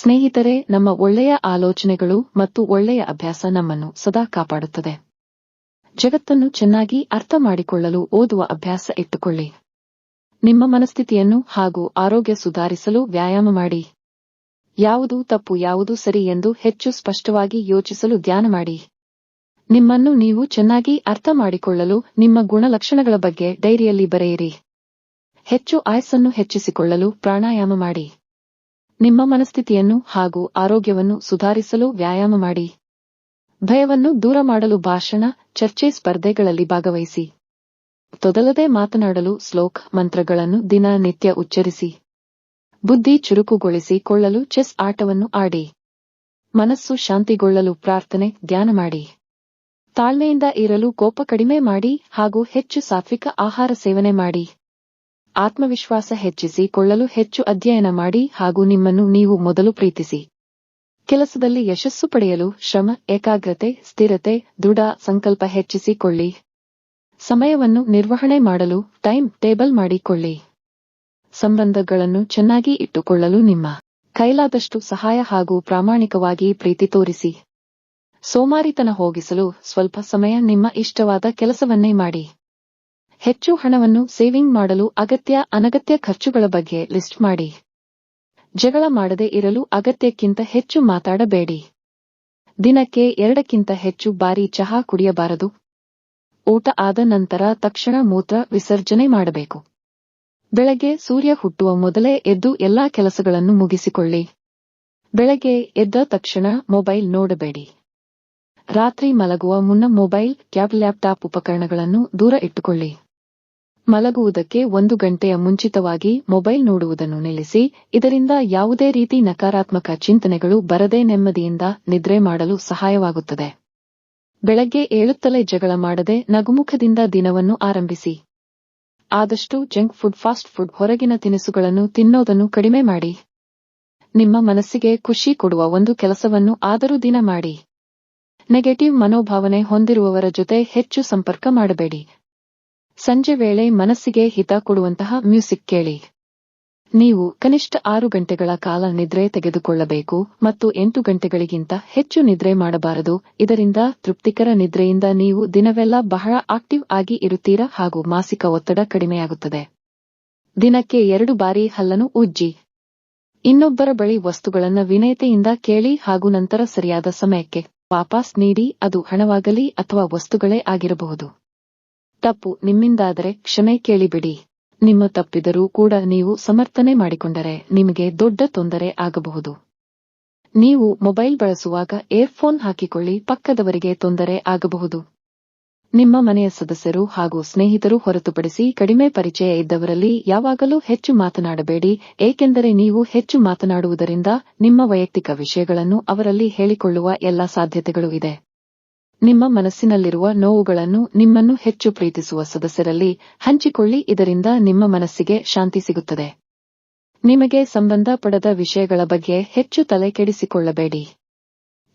ಸ್ನೇಹಿತರೆ, ನಮ್ಮ ಒಳ್ಳೆಯ ಆಲೋಚನೆಗಳು ಮತ್ತು ಒಳ್ಳೆಯ ಅಭ್ಯಾಸ ನಮ್ಮನ್ನು ಸದಾ ಕಾಪಾಡುತ್ತದೆ. ಜಗತ್ತನ್ನು ಚೆನ್ನಾಗಿ ಅರ್ಥ ಮಾಡಿಕೊಳ್ಳಲು ಓದುವ ಅಭ್ಯಾಸ ಇಟ್ಟುಕೊಳ್ಳಿ. ನಿಮ್ಮ ಮನಸ್ಥಿತಿಯನ್ನು ಹಾಗೂ ಆರೋಗ್ಯ ಸುಧಾರಿಸಲು ವ್ಯಾಯಾಮ ಮಾಡಿ. ಯಾವುದು ತಪ್ಪು, ಯಾವುದು ಸರಿ ಎಂದು ಹೆಚ್ಚು ಸ್ಪಷ್ಟವಾಗಿ ಯೋಚಿಸಲು ಧ್ಯಾನ ಮಾಡಿ. ನಿಮ್ಮನ್ನು ನೀವು ಚೆನ್ನಾಗಿ ಅರ್ಥ ಮಾಡಿಕೊಳ್ಳಲು ನಿಮ್ಮ ಗುಣಲಕ್ಷಣಗಳ ಬಗ್ಗೆ ಡೈರಿಯಲ್ಲಿ ಬರೆಯಿರಿ. ಹೆಚ್ಚು ಆಯಸ್ಸನ್ನು ಹೆಚ್ಚಿಸಿಕೊಳ್ಳಲು ಪ್ರಾಣಾಯಾಮ ಮಾಡಿ. ನಿಮ್ಮ ಮನಸ್ಥಿತಿಯನ್ನು ಹಾಗೂ ಆರೋಗ್ಯವನ್ನು ಸುಧಾರಿಸಲು ವ್ಯಾಯಾಮ ಮಾಡಿ. ಭಯವನ್ನು ದೂರ ಮಾಡಲು ಭಾಷಣ, ಚರ್ಚೆ ಸ್ಪರ್ಧೆಗಳಲ್ಲಿ ಭಾಗವಹಿಸಿ. ತೊದಲದೆ ಮಾತನಾಡಲು ಸ್ಲೋಕ್ ಮಂತ್ರಗಳನ್ನು ದಿನನಿತ್ಯ ಉಚ್ಚರಿಸಿ. ಬುದ್ಧಿ ಚುರುಕುಗೊಳಿಸಿಕೊಳ್ಳಲು ಚೆಸ್ ಆಟವನ್ನು ಆಡಿ. ಮನಸ್ಸು ಶಾಂತಿಗೊಳ್ಳಲು ಪ್ರಾರ್ಥನೆ, ಧ್ಯಾನ ಮಾಡಿ. ತಾಳ್ಮೆಯಿಂದ ಇರಲು ಕೋಪ ಕಡಿಮೆ ಮಾಡಿ ಹಾಗೂ ಹೆಚ್ಚು ಸಾತ್ವಿಕ ಆಹಾರ ಸೇವನೆ ಮಾಡಿ. ಆತ್ಮವಿಶ್ವಾಸ ಹೆಚ್ಚಿಸಿ ಕೊಳ್ಳಲು ಹೆಚ್ಚು ಅಧ್ಯಯನ ಮಾಡಿ ಹಾಗೂ ನಿಮ್ಮನ್ನು ನೀವು ಮೊದಲು ಪ್ರೀತಿಸಿ. ಕೆಲಸದಲ್ಲಿ ಯಶಸ್ಸು ಪಡೆಯಲು ಶ್ರಮ, ಏಕಾಗ್ರತೆ, ಸ್ಥಿರತೆ, ದೃಢ ಸಂಕಲ್ಪ ಹೆಚ್ಚಿಸಿಕೊಳ್ಳಿ. ಸಮಯವನ್ನು ನಿರ್ವಹಣೆ ಮಾಡಲು ಟೈಮ್ ಟೇಬಲ್ ಮಾಡಿಕೊಳ್ಳಿ. ಸಂಬಂಧಗಳನ್ನು ಚೆನ್ನಾಗಿ ಇಟ್ಟುಕೊಳ್ಳಲು ನಿಮ್ಮ ಕೈಲಾದಷ್ಟು ಸಹಾಯ ಹಾಗೂ ಪ್ರಾಮಾಣಿಕವಾಗಿ ಪ್ರೀತಿ ತೋರಿಸಿ. ಸೋಮಾರಿತನ ಹೋಗಿಸಲು ಸ್ವಲ್ಪ ಸಮಯ ನಿಮ್ಮ ಇಷ್ಟವಾದ ಕೆಲಸವನ್ನೇ ಮಾಡಿ. ಹೆಚ್ಚು ಹಣವನ್ನು ಸೇವಿಂಗ್ ಮಾಡಲು ಅಗತ್ಯ ಅನಗತ್ಯ ಖರ್ಚುಗಳ ಬಗ್ಗೆ ಲಿಸ್ಟ್ ಮಾಡಿ. ಜಗಳ ಮಾಡದೆ ಇರಲು ಅಗತ್ಯಕ್ಕಿಂತ ಹೆಚ್ಚು ಮಾತಾಡಬೇಡಿ. ದಿನಕ್ಕೆ ಎರಡಕ್ಕಿಂತ ಹೆಚ್ಚು ಬಾರಿ ಚಹಾ ಕುಡಿಯಬಾರದು. ಊಟ ಆದ ನಂತರ ತಕ್ಷಣ ಮೂತ್ರ ವಿಸರ್ಜನೆ ಮಾಡಬೇಕು. ಬೆಳಗ್ಗೆ ಸೂರ್ಯ ಹುಟ್ಟುವ ಮೊದಲೇ ಎದ್ದು ಎಲ್ಲಾ ಕೆಲಸಗಳನ್ನು ಮುಗಿಸಿಕೊಳ್ಳಿ. ಬೆಳಗ್ಗೆ ಎದ್ದ ತಕ್ಷಣ ಮೊಬೈಲ್ ನೋಡಬೇಡಿ. ರಾತ್ರಿ ಮಲಗುವ ಮುನ್ನ ಮೊಬೈಲ್, ಕ್ಯಾಬ್, ಲ್ಯಾಪ್ಟಾಪ್ ಉಪಕರಣಗಳನ್ನು ದೂರ ಇಟ್ಟುಕೊಳ್ಳಿ. ಮಲಗುವುದಕ್ಕೆ ಒಂದು ಗಂಟೆಯ ಮುಂಚಿತವಾಗಿ ಮೊಬೈಲ್ ನೋಡುವುದನ್ನು ನಿಲ್ಲಿಸಿ, ಇದರಿಂದ ಯಾವುದೇ ರೀತಿ ನಕಾರಾತ್ಮಕ ಚಿಂತನೆಗಳು ಬರದೇ ನೆಮ್ಮದಿಯಿಂದ ನಿದ್ರೆ ಮಾಡಲು ಸಹಾಯವಾಗುತ್ತದೆ. ಬೆಳಗ್ಗೆ ಏಳುತ್ತಲೇ ಜಗಳ ಮಾಡದೆ ನಗುಮುಖದಿಂದ ದಿನವನ್ನು ಆರಂಭಿಸಿ. ಆದಷ್ಟು ಜಂಕ್ ಫುಡ್, ಫಾಸ್ಟ್ ಫುಡ್ ಹೊರಗಿನ ತಿನಿಸುಗಳನ್ನು ತಿನ್ನೋದನ್ನು ಕಡಿಮೆ ಮಾಡಿ. ನಿಮ್ಮ ಮನಸ್ಸಿಗೆ ಖುಷಿ ಕೊಡುವ ಒಂದು ಕೆಲಸವನ್ನು ಆದರೂ ದಿನ ಮಾಡಿ. ನೆಗೆಟಿವ್ ಮನೋಭಾವನೆ ಹೊಂದಿರುವವರ ಜೊತೆ ಹೆಚ್ಚು ಸಂಪರ್ಕ ಮಾಡಬೇಡಿ. ಸಂಜೆ ವೇಳೆ ಮನಸ್ಸಿಗೆ ಹಿತ ಕೊಡುವಂತಹ ಮ್ಯೂಸಿಕ್ ಕೇಳಿ. ನೀವು ಕನಿಷ್ಠ ಆರು ಗಂಟೆಗಳ ಕಾಲ ನಿದ್ರೆ ತೆಗೆದುಕೊಳ್ಳಬೇಕು ಮತ್ತು ಎಂಟು ಗಂಟೆಗಳಿಗಿಂತ ಹೆಚ್ಚು ನಿದ್ರೆ ಮಾಡಬಾರದು. ಇದರಿಂದ ತೃಪ್ತಿಕರ ನಿದ್ರೆಯಿಂದ ನೀವು ದಿನವೆಲ್ಲ ಬಹಳ ಆಕ್ಟಿವ್ ಆಗಿ ಇರುತ್ತೀರಾ ಹಾಗೂ ಮಾಸಿಕ ಒತ್ತಡ ಕಡಿಮೆಯಾಗುತ್ತದೆ. ದಿನಕ್ಕೆ ಎರಡು ಬಾರಿ ಹಲ್ಲನ್ನು ಉಜ್ಜಿ. ಇನ್ನೊಬ್ಬರ ಬಳಿ ವಸ್ತುಗಳನ್ನು ವಿನಯತೆಯಿಂದ ಕೇಳಿ ಹಾಗೂ ನಂತರ ಸರಿಯಾದ ಸಮಯಕ್ಕೆ ವಾಪಸ್ ನೀಡಿ. ಅದು ಹಣವಾಗಲಿ ಅಥವಾ ವಸ್ತುಗಳೇ ಆಗಿರಬಹುದು. ತಪ್ಪು ನಿಮ್ಮಿಂದಾದರೆ ಕ್ಷಮೆ ಕೇಳಿಬಿಡಿ. ನಿಮ್ಮ ತಪ್ಪಿದರೂ ಕೂಡ ನೀವು ಸಮರ್ಥನೆ ಮಾಡಿಕೊಂಡರೆ ನಿಮಗೆ ದೊಡ್ಡ ತೊಂದರೆ ಆಗಬಹುದು. ನೀವು ಮೊಬೈಲ್ ಬಳಸುವಾಗ ಏರ್ಫೋನ್ ಹಾಕಿಕೊಳ್ಳಿ, ಪಕ್ಕದವರಿಗೆ ತೊಂದರೆ ಆಗಬಹುದು. ನಿಮ್ಮ ಮನೆಯ ಸದಸ್ಯರು ಹಾಗೂ ಸ್ನೇಹಿತರು ಹೊರತುಪಡಿಸಿ ಕಡಿಮೆ ಪರಿಚಯ ಇದ್ದವರಲ್ಲಿ ಯಾವಾಗಲೂ ಹೆಚ್ಚು ಮಾತನಾಡಬೇಡಿ, ಏಕೆಂದರೆ ನೀವು ಹೆಚ್ಚು ಮಾತನಾಡುವುದರಿಂದ ನಿಮ್ಮ ವೈಯಕ್ತಿಕ ವಿಷಯಗಳನ್ನು ಅವರಲ್ಲಿ ಹೇಳಿಕೊಳ್ಳುವ ಎಲ್ಲ ಸಾಧ್ಯತೆಗಳು ಇದೆ. ನಿಮ್ಮ ಮನಸ್ಸಿನಲ್ಲಿರುವ ನೋವುಗಳನ್ನು ನಿಮ್ಮನ್ನು ಹೆಚ್ಚು ಪ್ರೀತಿಸುವ ಸದಸ್ಯರಲ್ಲಿ ಹಂಚಿಕೊಳ್ಳಿ, ಇದರಿಂದ ನಿಮ್ಮ ಮನಸ್ಸಿಗೆ ಶಾಂತಿ ಸಿಗುತ್ತದೆ. ನಿಮಗೆ ಸಂಬಂಧಪಡದ ವಿಷಯಗಳ ಬಗ್ಗೆ ಹೆಚ್ಚು ತಲೆ ಕೆಡಿಸಿಕೊಳ್ಳಬೇಡಿ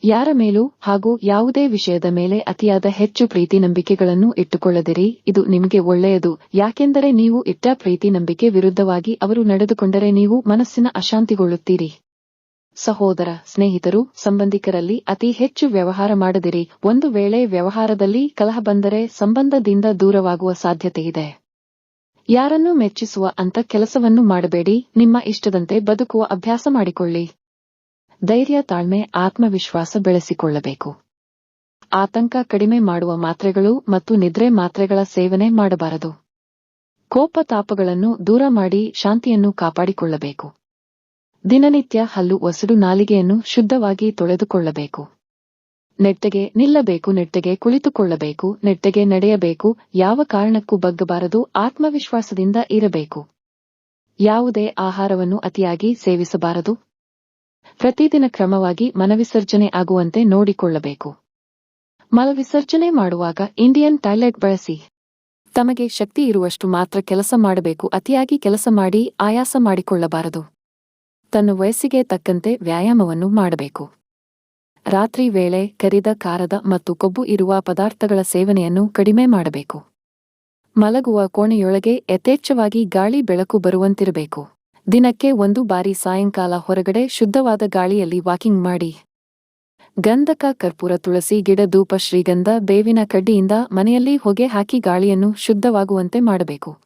ಯಾರ ಮೇಲೂ ಹಾಗೂ ಯಾವುದೇ ವಿಷಯದ ಮೇಲೆ ಅತಿಯಾದ ಹೆಚ್ಚು ಪ್ರೀತಿ ನಂಬಿಕೆಗಳನ್ನು ಇಟ್ಟುಕೊಳ್ಳದಿರಿ, ಇದು ನಿಮಗೆ ಒಳ್ಳೆಯದು, ಯಾಕೆಂದರೆ ನೀವು ಇಟ್ಟ ಪ್ರೀತಿ ನಂಬಿಕೆ ವಿರುದ್ಧವಾಗಿ ಅವರು ನಡೆದುಕೊಂಡರೆ ನೀವು ಮನಸ್ಸಿನ ಅಶಾಂತಿಗೊಳ್ಳುತ್ತೀರಿ. ಸಹೋದರ ಸ್ನೇಹಿತರು, ಸಂಬಂಧಿಕರಲ್ಲಿ ಅತಿ ಹೆಚ್ಚು ವ್ಯವಹಾರ ಮಾಡದಿರಿ. ಒಂದು ವೇಳೆ ವ್ಯವಹಾರದಲ್ಲಿ ಕಲಹ ಬಂದರೆ ಸಂಬಂಧದಿಂದ ದೂರವಾಗುವ ಸಾಧ್ಯತೆಯಿದೆ ಯಾರನ್ನು ಮೆಚ್ಚಿಸುವ ಅಂತ ಕೆಲಸವನ್ನು ಮಾಡಬೇಡಿ. ನಿಮ್ಮ ಇಷ್ಟದಂತೆ ಬದುಕುವ ಅಭ್ಯಾಸ ಮಾಡಿಕೊಳ್ಳಿ. ಧೈರ್ಯ, ತಾಳ್ಮೆ, ಆತ್ಮವಿಶ್ವಾಸ ಬೆಳೆಸಿಕೊಳ್ಳಬೇಕು. ಆತಂಕ ಕಡಿಮೆ ಮಾಡುವ ಮಾತ್ರೆಗಳು ಮತ್ತು ನಿದ್ರೆ ಮಾತ್ರೆಗಳ ಸೇವನೆ ಮಾಡಬಾರದು. ಕೋಪ ತಾಪಗಳನ್ನು ದೂರ ಮಾಡಿ ಶಾಂತಿಯನ್ನು ಕಾಪಾಡಿಕೊಳ್ಳಬೇಕು. ದಿನನಿತ್ಯ ಹಲ್ಲು ಒಸಡು ನಾಲಿಗೆಯನ್ನು ಶುದ್ಧವಾಗಿ ತೊಳೆದುಕೊಳ್ಳಬೇಕು. ನೆಟ್ಟಗೆ ನಿಲ್ಲಬೇಕು, ನೆಟ್ಟಗೆ ಕುಳಿತುಕೊಳ್ಳಬೇಕು, ನೆಟ್ಟಗೆ ನಡೆಯಬೇಕು, ಯಾವ ಕಾರಣಕ್ಕೂ ಬಗ್ಗಬಾರದು, ಆತ್ಮವಿಶ್ವಾಸದಿಂದ ಇರಬೇಕು. ಯಾವುದೇ ಆಹಾರವನ್ನು ಅತಿಯಾಗಿ ಸೇವಿಸಬಾರದು. ಪ್ರತಿದಿನ ಕ್ರಮವಾಗಿ ಮನವಿಸರ್ಜನೆ ಆಗುವಂತೆ ನೋಡಿಕೊಳ್ಳಬೇಕು. ಮಲವಿಸರ್ಜನೆ ಮಾಡುವಾಗ ಇಂಡಿಯನ್ ಟಾಯ್ಲೆಟ್ ಬಳಸಿ. ತಮಗೆ ಶಕ್ತಿ ಇರುವಷ್ಟು ಮಾತ್ರ ಕೆಲಸ ಮಾಡಬೇಕು, ಅತಿಯಾಗಿ ಕೆಲಸ ಮಾಡಿ, ಆಯಾಸ ಮಾಡಿಕೊಳ್ಳಬಾರದು. ತನ್ನ ವಯಸ್ಸಿಗೆ ತಕ್ಕಂತೆ ವ್ಯಾಯಾಮವನ್ನು ಮಾಡಬೇಕು. ರಾತ್ರಿ ವೇಳೆ ಕರಿದ ಖಾರದ ಮತ್ತು ಕೊಬ್ಬು ಇರುವ ಪದಾರ್ಥಗಳ ಸೇವನೆಯನ್ನು ಕಡಿಮೆ ಮಾಡಬೇಕು. ಮಲಗುವ ಕೋಣೆಯೊಳಗೆ ಯಥೇಚ್ಛವಾಗಿ ಗಾಳಿ ಬೆಳಕು ಬರುವಂತಿರಬೇಕು. ದಿನಕ್ಕೆ ಒಂದು ಬಾರಿ ಸಾಯಂಕಾಲ ಹೊರಗಡೆ ಶುದ್ಧವಾದ ಗಾಳಿಯಲ್ಲಿ ವಾಕಿಂಗ್ ಮಾಡಿ. ಗಂಧಕ, ಕರ್ಪೂರ, ತುಳಸಿ, ಗಿಡ, ಧೂಪ, ಶ್ರೀಗಂಧ, ಬೇವಿನ ಕಡ್ಡಿಯಿಂದ ಮನೆಯಲ್ಲಿ ಹೊಗೆ ಹಾಕಿ ಗಾಳಿಯನ್ನು ಶುದ್ಧವಾಗುವಂತೆ ಮಾಡಬೇಕು.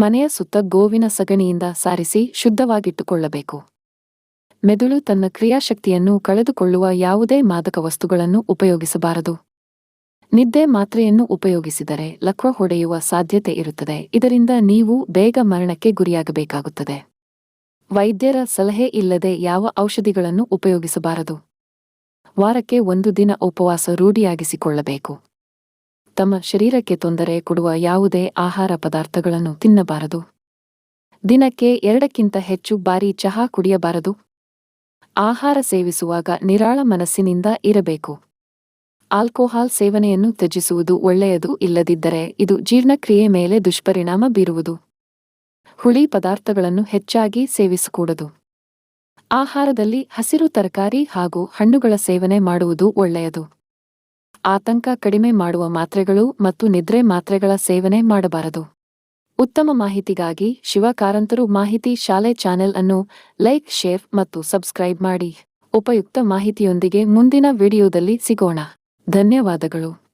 ಮನೆಯ ಸುತ್ತ ಗೋವಿನ ಸಗಣಿಯಿಂದ ಸಾರಿಸಿ ಶುದ್ಧವಾಗಿಟ್ಟುಕೊಳ್ಳಬೇಕು. ಮೆದುಳು ತನ್ನ ಕ್ರಿಯಾಶಕ್ತಿಯನ್ನು ಕಳೆದುಕೊಳ್ಳುವ ಯಾವುದೇ ಮಾದಕ ವಸ್ತುಗಳನ್ನು ಉಪಯೋಗಿಸಬಾರದು. ನಿದ್ದೆ ಮಾತ್ರೆಯನ್ನು ಉಪಯೋಗಿಸಿದರೆ ಲಕ್ವ ಹೊಡೆಯುವ ಸಾಧ್ಯತೆ ಇರುತ್ತದೆ. ಇದರಿಂದ ನೀವು ಬೇಗ ಮರಣಕ್ಕೆ ಗುರಿಯಾಗಬೇಕಾಗುತ್ತದೆ. ವೈದ್ಯರ ಸಲಹೆ ಇಲ್ಲದೆ ಯಾವ ಔಷಧಿಗಳನ್ನು ಉಪಯೋಗಿಸಬಾರದು. ವಾರಕ್ಕೆ ಒಂದು ದಿನ ಉಪವಾಸ ರೂಢಿಯಾಗಿಸಿಕೊಳ್ಳಬೇಕು. ತಮ್ಮ ಶರೀರಕ್ಕೆ ತೊಂದರೆ ಕೊಡುವ ಯಾವುದೇ ಆಹಾರ ಪದಾರ್ಥಗಳನ್ನು ತಿನ್ನಬಾರದು. ದಿನಕ್ಕೆ ಎರಡಕ್ಕಿಂತ ಹೆಚ್ಚು ಬಾರಿ ಚಹಾ ಕುಡಿಯಬಾರದು. ಆಹಾರ ಸೇವಿಸುವಾಗ ನಿರಾಳ ಮನಸ್ಸಿನಿಂದ ಇರಬೇಕು. ಆಲ್ಕೋಹಾಲ್ ಸೇವನೆಯನ್ನು ತ್ಯಜಿಸುವುದು ಒಳ್ಳೆಯದು ಇಲ್ಲದಿದ್ದರೆ ಇದು ಜೀರ್ಣಕ್ರಿಯೆ ಮೇಲೆ ದುಷ್ಪರಿಣಾಮ ಬೀರುವುದು. ಹುಳಿ ಪದಾರ್ಥಗಳನ್ನು ಹೆಚ್ಚಾಗಿ ಸೇವಿಸಕೂಡದು. ಆಹಾರದಲ್ಲಿ ಹಸಿರು ತರಕಾರಿ ಹಾಗೂ ಹಣ್ಣುಗಳ ಸೇವನೆ ಮಾಡುವುದು ಒಳ್ಳೆಯದು. ಆತಂಕ ಕಡಿಮೆ ಮಾಡುವ ಮಾತ್ರೆಗಳು ಮತ್ತು ನಿದ್ರೆ ಮಾತ್ರೆಗಳ ಸೇವನೆ ಮಾಡಬಾರದು. ಉತ್ತಮ ಮಾಹಿತಿಗಾಗಿ ಶಿವಕಾರಂತರು ಮಾಹಿತಿ ಶಾಲೆ ಚಾನೆಲ್ ಅನ್ನು ಲೈಕ್, ಶೇರ್ ಮತ್ತು ಸಬ್ಸ್ಕ್ರೈಬ್ ಮಾಡಿ. ಉಪಯುಕ್ತ ಮಾಹಿತಿಯೊಂದಿಗೆ ಮುಂದಿನ ವಿಡಿಯೋದಲ್ಲಿ ಸಿಗೋಣ. ಧನ್ಯವಾದಗಳು.